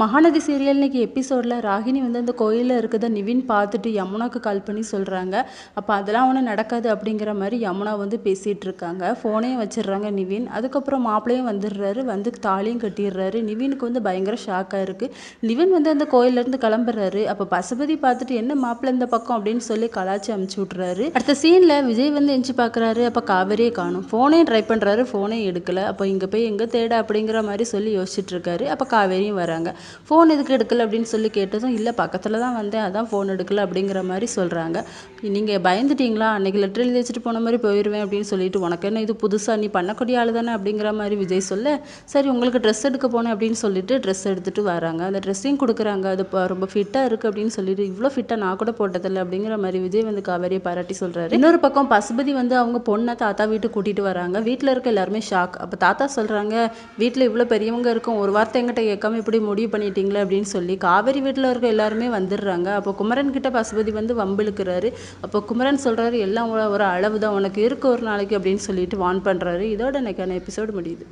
Mahanadi serial இன்னைக்கு எபிசோடில் ராகினி வந்து அந்த கோயிலில் இருக்கிறத நிவின் பார்த்துட்டு யமுனாக்கு கால் பண்ணி சொல்கிறாங்க அப்போ அதெல்லாம் ஒன்றும் நடக்காது அப்படிங்கிற மாதிரி யமுனா வந்து பேசிகிட்டு இருக்காங்க. ஃபோனையும் வச்சிடுறாங்க நிவின். அதுக்கப்புறம் மாப்பிள்ளையும் வந்துடுறாரு. வந்து தாலியும் கட்டிடுறாரு. நிவினுக்கு வந்து பயங்கர ஷாக்காக இருக்குது நிவின் வந்து அந்த கோயிலேருந்து கிளம்புறாரு. அப்போ பசுபதி பார்த்துட்டு என்ன மாப்பிள்ளை இந்த பக்கம் அப்படின்னு சொல்லி கலாச்சி அமுச்சு விட்றாரு அடுத்த சீனில் விஜய் வந்து எஞ்சி பார்க்குறாரு அப்போ காவேரியே காணும். ஃபோனையும் ட்ரை பண்ணுறாரு ஃபோனையும் எடுக்கலை. அப்போ இங்கே போய் எங்கே தேட அப்படிங்கிற மாதிரி சொல்லி யோசிச்சுட்டு இருக்காரு. அப்போ காவேரியும் வராங்க. ஃபோன் எதுக்கு எடுக்கல? அப்படின்னு சொல்லி கேட்டதும் இல்லை பக்கத்தில் தான் வந்தேன். அதான் ஃபோன் எடுக்கல அப்படிங்கிற மாதிரி சொல்கிறாங்க நீங்கள் பயந்துட்டீங்களா? அன்றைக்கி லெட்டர் எழுதி வச்சுட்டு போன மாதிரி போயிடுவேன் அப்படின்னு சொல்லிட்டு உனக்கு என்ன இது புதுசாக நீ பண்ணக்கூடிய ஆள் தானே? அப்படிங்கிற மாதிரி விஜய் சொல்ல சரி உங்களுக்கு ட்ரெஸ் எடுக்க போனேன் அப்படின்னு சொல்லிட்டு ட்ரெஸ் எடுத்துகிட்டு வராங்க. அந்த ட்ரெஸ்ஸையும் கொடுக்குறாங்க. அது இப்போ ரொம்ப ஃபிட்டாக இருக்குது அப்படின்னு சொல்லிட்டு இவ்வளோ ஃபிட்டாக நான் கூட போட்டதில்லை அப்படிங்கிற மாதிரி விஜய் வந்து காவேரியை பாராட்டி சொல்கிறாரு இன்னொரு பக்கம் பசுபதி வந்து அவங்க பொண்ணை தாத்தா வீட்டுக்கு கூட்டிகிட்டு வராங்க. வீட்டில் இருக்க எல்லாருமே ஷாக் அப்போ தாத்தா சொல்கிறாங்க வீட்டில் இவ்வளோ பெரியவங்க இருக்கும். ஒரு வார்த்தை எங்கிட்ட கேட்காம இப்படி முடிவு பண்ணிட்டீங்களே அப்படின்னு சொல்லி காவேரி வீட்டில் இருக்க எல்லாருமே வந்துடுறாங்க. அப்போ குமரன் கிட்ட பசுபதி வந்து வம்பிழுக்கிறாரு. அப்போ குமரன் சொல்கிறாரு எல்லாம் ஒரு- அளவு தான் உனக்கு இருக்க ஒரு நாளைக்கு அப்படின்னு சொல்லிட்டு வான் பண்ணுறாரு இதோட எனக்கான எபிசோடு முடியுது.